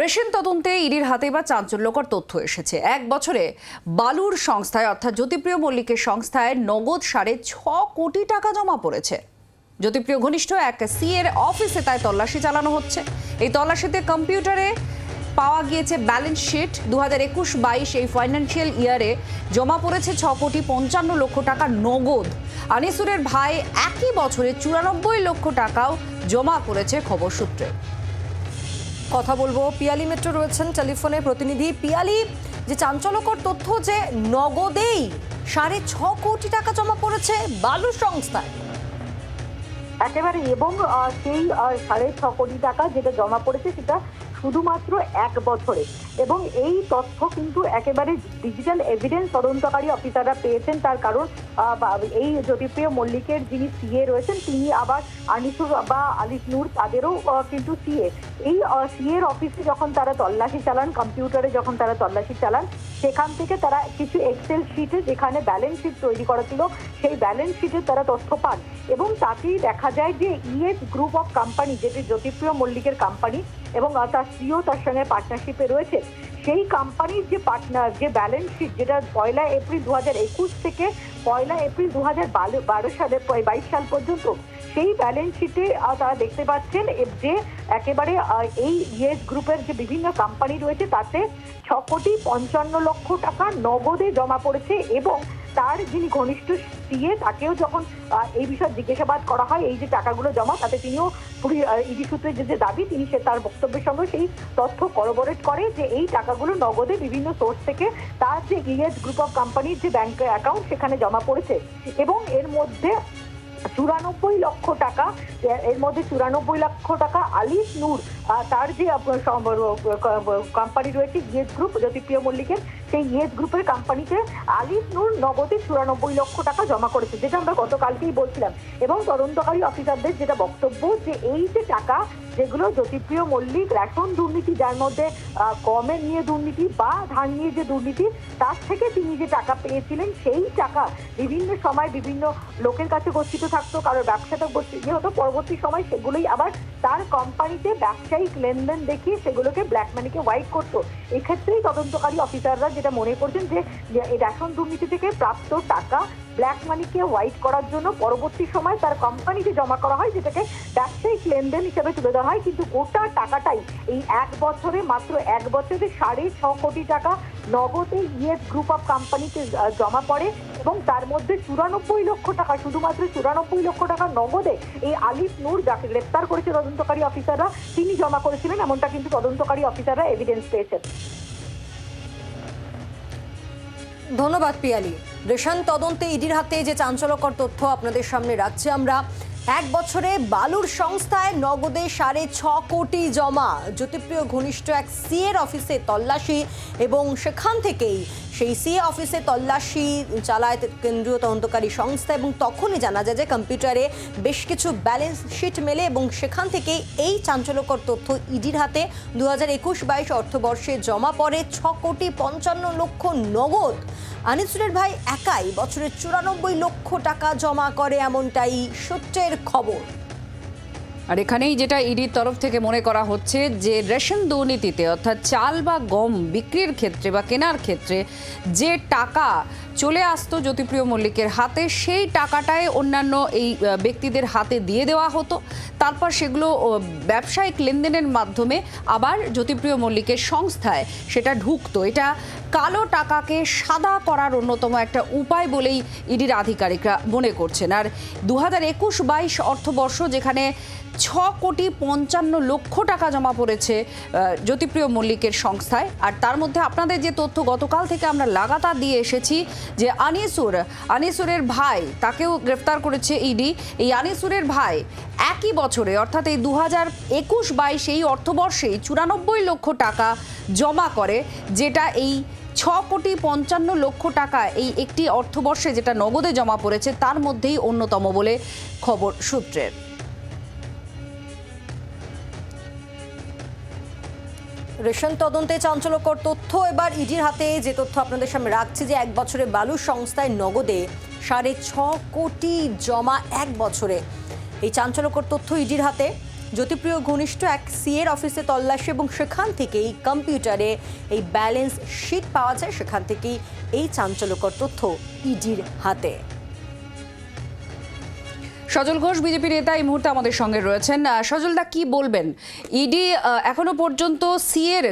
Ration তদন্তে ইডির হাতে এবার চাঞ্চল্যকর তথ্য এসেছে। এক বছরে বালুর সংস্থায়, অর্থাৎ জ্যোতিপ্রিয় মল্লিকের সংস্থায় নগদ সাড়ে ছ কোটি টাকা জমা পড়েছে। জ্যোতিপ্রিয় ঘনিষ্ঠ এক সি এর অফিসে তাই তল্লাশি চালানো হচ্ছে। এই তল্লাশিতে কম্পিউটারে পাওয়া গিয়েছে ব্যালেন্স শিট। দু হাজার একুশ বাইশ এই ফাইন্যান্সিয়াল ইয়ারে জমা পড়েছে ছ কোটি পঞ্চান্ন লক্ষ টাকা নগদ। আনিসুরের ভাই একই বছরে চুরানব্বই লক্ষ টাকাও জমা করেছে খবর সূত্রে। কথা বলব। পিয়ালি মেট্রো রয়েছেন টেলিফোনে প্রতিনিধি। পিয়ালি, যে চাঞ্চল্যকর তথ্য যে নগদেই সাড়ে ছ কোটি টাকা জমা পড়েছে বালু সংস্থায়। একেবারে, এবং সেই সাড়ে ছ কোটি টাকা যেটা জমা পড়েছে সেটা শুধুমাত্র এক বছরে। এবং এই তথ্য কিন্তু একেবারে ডিজিটাল এভিডেন্স তদন্তকারী অফিসাররা পেয়েছেন। তার কারণ এই জ্যোতিপ্রিয় মল্লিকের যিনি সিএ রয়েছেন, তিনি আবার আনিসুর বা আলিস নূর, তাদেরও কিন্তু সিএ এই সিএ এর অফিসে যখন তারা তল্লাশি চালান কম্পিউটারে যখন তারা তল্লাশি চালান, সেখান থেকে তারা কিছু এক্সেল শিটে যেখানে ব্যালেন্স শিট তৈরি করা ছিল, সেই ব্যালেন্স শিটে তারা তথ্য পান। এবং তাতেই দেখা যায় যে ইএস গ্রুপ অফ কোম্পানি যেটি জ্যোতিপ্রিয় মল্লিকের কোম্পানি এবং তার সিও তার সঙ্গে পার্টনারশিপে রয়েছে। সেই কোম্পানির যে পার্টনার যে ব্যালেন্স শিট যেটা পয়লা এপ্রিল দু হাজার একুশ থেকে পয়লা এপ্রিল দু হাজার বারো সালে বাইশ সাল পর্যন্ত, সেই ব্যালেন্স শিটে তারা দেখতে পাচ্ছেন যে একেবারে এই ইয়েস গ্রুপের যে বিভিন্ন কোম্পানি রয়েছে, তাতে ছ কোটি পঞ্চান্ন লক্ষ টাকা নগদে জমা পড়েছে এবং তার যিনি ঘনিষ্ঠ সিএ তাকেও যখন এই বিষয়ে জিজ্ঞাসাবাদ করা হয়, এই যে টাকাগুলো জমা, তাতে তিনিও সূত্রে যে দাবি, তিনি সে তার বক্তব্যের সঙ্গে সেই তথ্য করবোরেট করে যে এই টাকাগুলো নগদে বিভিন্ন সোর্স থেকে তার যে ইএস গ্রুপ অফ কোম্পানির যে ব্যাংক অ্যাকাউন্ট সেখানে জমা পড়েছে। এবং এর মধ্যে চুরানব্বই লক্ষ টাকা, এর মধ্যে চুরানব্বই লক্ষ টাকা আলিস নূর তার যে কোম্পানি রয়েছে ইয়েস গ্রুপ জ্যোতিপ্রিয় মল্লিকের সেই ইয়েস গ্রুপের কোম্পানিতে আলিস নূর নগদে চুরানব্বই লক্ষ টাকা জমা করেছে, যেটা আমরা গতকালকেই বলছিলাম। এবং তদন্তকারী অফিসারদের যেটা বক্তব্য, যে এই যে টাকা, যেগুলো জ্যোতিপ্রিয় মল্লিক রেশন দুর্নীতি, যার মধ্যে গমের নিয়ে দুর্নীতি বা ধান নিয়ে যে দুর্নীতি, তার থেকে তিনি যে টাকা পেয়েছিলেন, সেই টাকা বিভিন্ন সময় বিভিন্ন লোকের কাছে গচ্ছিত থাকতো, কারোর ব্যবসাটা গচ্ছিত হতো পরবর্তী সময় সেগুলোই আবার তার কোম্পানিতে ব্যবসায়িক লেনদেন দেখিয়ে সেগুলোকে ব্ল্যাক মানিকে হোয়াইট করতো। এক্ষেত্রেই তদন্তকারী অফিসাররা যেটা মনে করছেন যে এই রেশন দুর্নীতি থেকে প্রাপ্ত টাকা ব্ল্যাক মানিকে হোয়াইট করার জন্য পরবর্তী সময় তার কোম্পানিতে জমা করা হয়, যেটাকে ব্যবসায়িক লেনদেন হিসেবে তুলে ধরা হয়। কিন্তু গোটা টাকাটাই এই এক বছরে, মাত্র এক বছরে সাড়ে ছ কোটি টাকা নগদে ইয়েস গ্রুপ অফ কোম্পানিতে জমা পড়ে এবং তার মধ্যে চুরানব্বই লক্ষ টাকা, শুধুমাত্র চুরানব্বই লক্ষ টাকা নগদে এই আলিফ নূর, যাকে গ্রেপ্তার করেছে তদন্তকারী অফিসাররা, তিনি জমা করেছিলেন, এমনটা কিন্তু তদন্তকারী অফিসাররা এভিডেন্স পেয়েছেন। ধন্যবাদ পিয়ালি। রেশন তদন্তে ইডির হাতে যে চাঞ্চল্যকর তথ্য আপনাদের সামনে রাখছি আমরা। এক বছরে বালুর সংস্থায় নগদে সাড়ে ছ কোটি জমা। জ্যোতিপ্রিয় ঘনিষ্ঠ এক সিএর অফিসে তল্লাশি এবং সেখান থেকেই সেই সিএ অফিসে তল্লাশি চালায় কেন্দ্রীয় তদন্তকারী সংস্থা এবং তখনই জানা যায় যে কম্পিউটারে বেশ কিছু ব্যালেন্স শিট মেলে এবং সেখান থেকে এই চাঞ্চল্যকর তথ্য ইডির হাতে। দু হাজার একুশ বাইশ অর্থবর্ষে জমা পড়ে ছ কোটি পঞ্চান্ন লক্ষ নগদ। আনিসুরের ভাই একাই বছরে চুরানব্বই লক্ষ টাকা জমা করে এমনটাই সূত্রের খবর। আর এখানেই যেটা ইডির তরফ থেকে মনে করা হচ্ছে যে রেশন দুর্নীতিতে অর্থাৎ চাল বা গম বিক্রির ক্ষেত্রে বা কেনার ক্ষেত্রে যে টাকা চলে আসতো জ্যোতিপ্রিয় মল্লিকের হাতে, সেই টাকাটাই অন্যান্য এই ব্যক্তিদের হাতে দিয়ে দেওয়া হতো। তারপর সেগুলো ব্যবসায়িক লেনদেনের মাধ্যমে আবার জ্যোতিপ্রিয় মল্লিকের সংস্থায় সেটা ঢুকতো। এটা কালো টাকাকে সাদা করার অন্যতম একটা উপায় বলেই ইডির আধিকারিকরা মনে করছেন। আর দু হাজার একুশ বাইশ অর্থবর্ষ যেখানে ছ কোটি পঞ্চান্ন লক্ষ টাকা জমা পড়েছে জ্যোতিপ্রিয় মল্লিকের সংস্থায়। আর তার মধ্যে আপনাদের যে তথ্য গতকাল থেকে আমরা লাগাতার দিয়ে এসেছি যে আনিসুর, আনিসুরের ভাই, তাকেও গ্রেফতার করেছে ইডি এই আনিসুরের ভাই একই বছরে, অর্থাৎ এই দু হাজার একুশ বাইশ এই অর্থবর্ষেই চুরানব্বই লক্ষ টাকা জমা করে, যেটা এই ছ কোটি পঞ্চান্ন লক্ষ টাকা এই একটি অর্থবর্ষে যেটা নগদে জমা পড়েছে, তার মধ্যেই অন্যতম বলে খবর সূত্রের। রেশন তদন্তে চাঞ্চল্যকর তথ্য। এবার ইডির হাতে যে তথ্য আপনাদের সামনে রাখছি যে এক বছরে বালুর সংস্থায় নগদে সাড়ে ছ কোটি জমা এক বছরে। এই চাঞ্চল্যকর তথ্য ইডির হাতে। জ্যোতিপ্রিয় ঘনিষ্ঠ এক সিএর অফিসে তল্লাশি এবং সেখান থেকেই কম্পিউটারে এই ব্যালেন্স শিট পাওয়া যায়। সেখান থেকেই এই চাঞ্চল্যকর তথ্য ইডির হাতে। সজল ঘোষ, বিজেপি নেতা এই মুহূর্তে আমাদের সঙ্গে রয়েছেন। সজলদা কি বলবেন? ইডি এখনও পর্যন্ত সিএর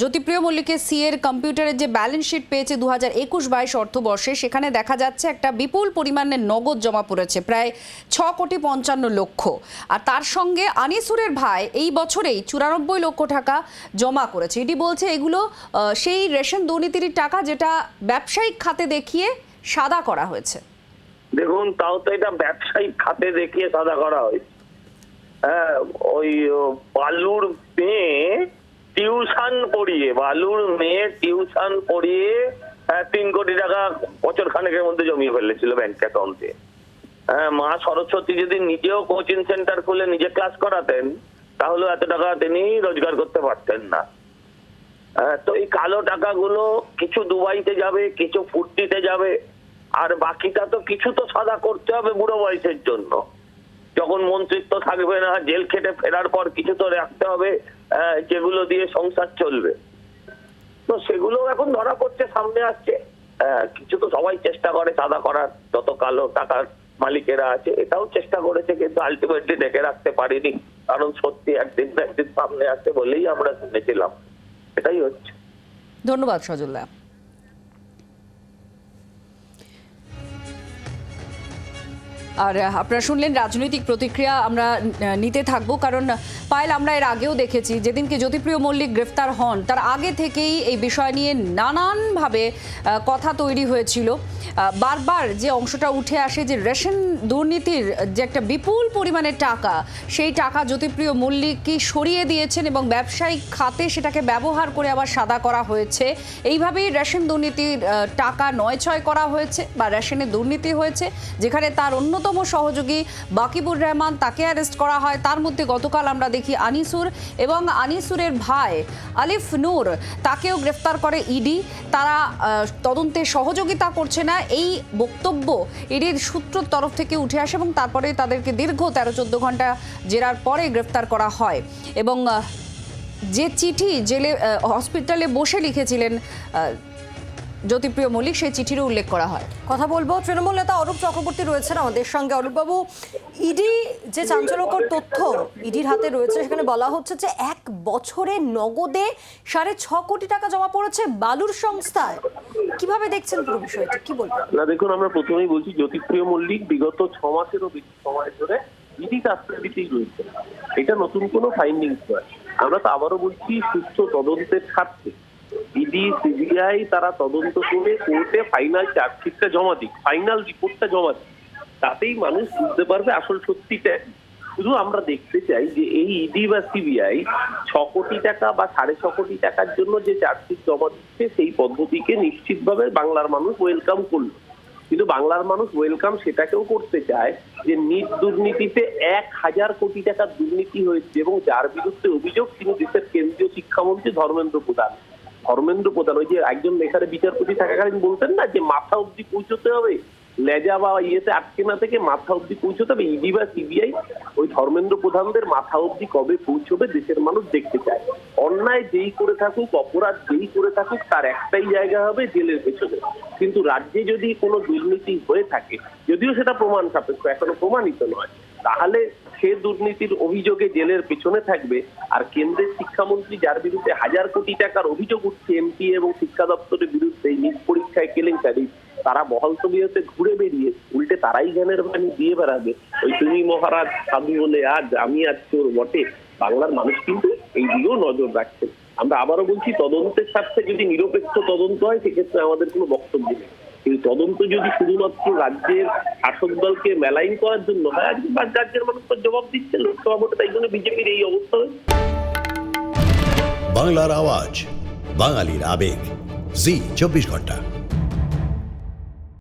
জ্যোতিপ্রিয় মল্লিকের সিএর কম্পিউটারের যে ব্যালেন্স শিট পেয়েছে দু হাজার একুশ বাইশ অর্থবর্ষে, সেখানে দেখা যাচ্ছে একটা বিপুল পরিমাণের নগদ জমা পড়েছে, প্রায় ছ কোটি পঞ্চান্ন লক্ষ। আর তার সঙ্গে আনিসুরের ভাই এই বছরেই চুরানব্বই লক্ষ টাকা জমা করেছে। ইডি বলছে এগুলো সেই রেশন দুর্নীতির টাকা যেটা ব্যবসায়িক খাতে দেখিয়ে সাদা করা হয়েছে। দেখুন তাও তো এটা ব্যবসায়িক খাতে দেখিয়ে সাদা করা হয়েছে হ্যাঁ ওই বালুর মেয়ে টিউশন পড়িয়ে বালুর মেয়ে টিউশন পড়িয়ে হ্যাঁ, তিন কোটি টাকা বছর খানেকের মধ্যে জমিয়ে ফেলেছিল ব্যাংক অ্যাকাউন্টে হ্যাঁ মা সরস্বতী যদি নিজেও কোচিং সেন্টার খুলে নিজে ক্লাস করাতেন তাহলে এত টাকা তিনি রোজগার করতে পারতেন না। হ্যাঁ, তো এই কালো টাকাগুলো কিছু দুবাইতে যাবে কিছু ফুর্তিতে যাবে আর বাকিটা তো কিছু তো সাদা করতে হবে বুড়ো বয়সের জন্য। যখন মন্ত্রিত্ব থাকবে না, জেল খেটে ফেরার পর কিছু তো রাখতে হবে যেগুলো দিয়ে সংসার চলবে। তো সেগুলো এখন ধরা পড়ছে, সামনে আসছে। কিছু তো সবাই চেষ্টা করে সাদা করার, যত কালো টাকার মালিকেরা আছে, এটাও চেষ্টা করেছে, কিন্তু আলটিমেটলি ডেকে রাখতে পারিনি। কারণ সত্যি একদিন একদিন সামনে আসছে বলেই আমরা শুনেছিলাম। এটাই হচ্ছে। ধন্যবাদ সজলদা আর আপনারা শুনলেন রাজনৈতিক প্রতিক্রিয়া আমরা নিতে থাকব। কারণ, পায়েল, আমরা এর আগেও দেখেছি যেদিনকে জ্যোতিপ্রিয় মল্লিক গ্রেফতার হন, তার আগে থেকেই এই বিষয় নিয়ে নানানভাবে কথা তৈরি হয়েছিল। বারবার যে অংশটা উঠে আসে যে রেশন দুর্নীতির যে একটা বিপুল পরিমাণে টাকা, সেই টাকা জ্যোতিপ্রিয় মল্লিককে সরিয়ে দিয়েছেন এবং ব্যবসায়িক খাতে সেটাকে ব্যবহার করে আবার সাদা করা হয়েছে। এইভাবেই রেশন দুর্নীতির টাকা নয় ছয় করা হয়েছে বা রেশনে দুর্নীতি হয়েছে, যেখানে তার অন্যতম সহযোগী বাকিবুর রহমান, তাকে অ্যারেস্ট করা হয়। তার মধ্যে গতকাল আমরা দেখি আনিসুর এবং আনিসুরের ভাই আলিফ নূর, তাকেও গ্রেফতার করে ইডি। তারা তদন্তে সহযোগিতা করছে না। এই বক্তব্য ইডির সূত্রর তরফ থেকে উঠে আসে এবং তারপরে তাদেরকে দীর্ঘ তেরো চোদ্দ ঘণ্টা জেরার পরে গ্রেফতার করা হয়। এবং যে চিঠি জেলে হসপিটালে বসে লিখেছিলেন জ্যোতিপ্রিয় মল্লিক সেই চিঠিরও উল্লেখ করা হয়। কথা বলব তৃণমূল নেতা অরূপ চক্রবর্তী রয়েছেন আমাদের সঙ্গে। অরূপবাবু ইডি যে চাঞ্চল্যকর তথ্য ইডির হাতে রয়েছে সেখানে বলা হচ্ছে যে এক বছরে নগদে সাড়ে ছ কোটি টাকা জমা পড়েছে বালুর সংস্থায়। কীভাবে দেখছেন পুরো বিষয়টা? কি বলবেন? না দেখুন আমরা প্রথমেই বলছি জ্যোতিপ্রিয় মল্লিক বিগত ছ মাসেরও বেশি সময় ধরে ইডি কাস্টাডিতেই রয়েছে এটা নতুন কোনো ফাইন্ডিংস নয়। আমরা তো আবারও বলছি সুস্থ তদন্তের স্বার্থে ইডি সিবিআই তারা তদন্ত করে কোর্টে ফাইনাল চার্জশিটটা জমা দিক ফাইনাল রিপোর্টটা জমা দিক। তাতেই মানুষ বুঝতে পারবে আসল সত্যিটা শুধু আমরা দেখতে চাই যে এই ইডি বা সিবিআই ছ কোটি টাকা বা সাড়ে ছ কোটি টাকার জন্য যে চার্জশিট জমা দিচ্ছে, সেই পদ্ধতিকে নিশ্চিতভাবে বাংলার মানুষ ওয়েলকাম করল। কিন্তু বাংলার মানুষ ওয়েলকাম সেটাকেও করতে চায় যে নিট দুর্নীতিতে এক হাজার কোটি টাকার দুর্নীতি হয়েছে এবং যার বিরুদ্ধে অভিযোগ তিনি দেশের কেন্দ্রীয় শিক্ষামন্ত্রী ধর্মেন্দ্র প্রধান। ধর্মেন্দ্র প্রধান, ওই যে একজন এখানে বিচারপতি থাকাকালীন বলতেন না যে মাথা অব্দি পৌঁছতে হবে, লেজা বা ইয়েতে আটকে না থেকে মাথা অব্দি পৌঁছতে হবে, ইডি বা সিবিআই ওই ধর্মেন্দ্র প্রধানদের মাথা অব্দি কবে পৌঁছবে দেশের মানুষ দেখতে চায়। অন্যায় যেই করে থাকুক, অপরাধ যেই করে থাকুক, তার একটাই জায়গা হবে জেলের পেছনে। কিন্তু রাজ্যে যদি কোনো দুর্নীতি হয়ে থাকে, যদিও সেটা প্রমাণ সাপেক্ষ, এখনও প্রমাণিত নয় তাহলে সে দুর্নীতির অভিযোগে জেলের পেছনে থাকবে। আর কেন্দ্রের শিক্ষামন্ত্রী যার বিরুদ্ধে হাজার কোটি টাকার অভিযোগ উঠছে এমপি এবং শিক্ষা দপ্তরের বিরুদ্ধে নিজ পরীক্ষায় কেলেঙ্কারি, তারা বহল তবিয়তে ঘুরে বেরিয়ে, উল্টে তারাই জ্ঞানের বাণী দিয়ে বেড়াবে। ওই তুমি মহারাজ সাধু বলে আজ, আমি আজ চোর বটে। বাংলার মানুষ কিন্তু এই দিকেও নজর রাখছে। আমরা আবারও বলছি, তদন্তের স্বার্থে যদি নিরপেক্ষ তদন্ত হয়, সেক্ষেত্রে আমাদের কোনো বক্তব্য নেই। কিন্তু তদন্ত যদি শুধুমাত্র রাজ্যের শাসক দলকে মেলাইন করার জন্য হয়, আজকে রাজ্যের মানুষ তো জবাব দিচ্ছে লোকসভা তাই জন্য বিজেপির এই অবস্থা বাংলার আওয়াজ, বাঙালির আবেগ। জি, চব্বিশ ঘণ্টা।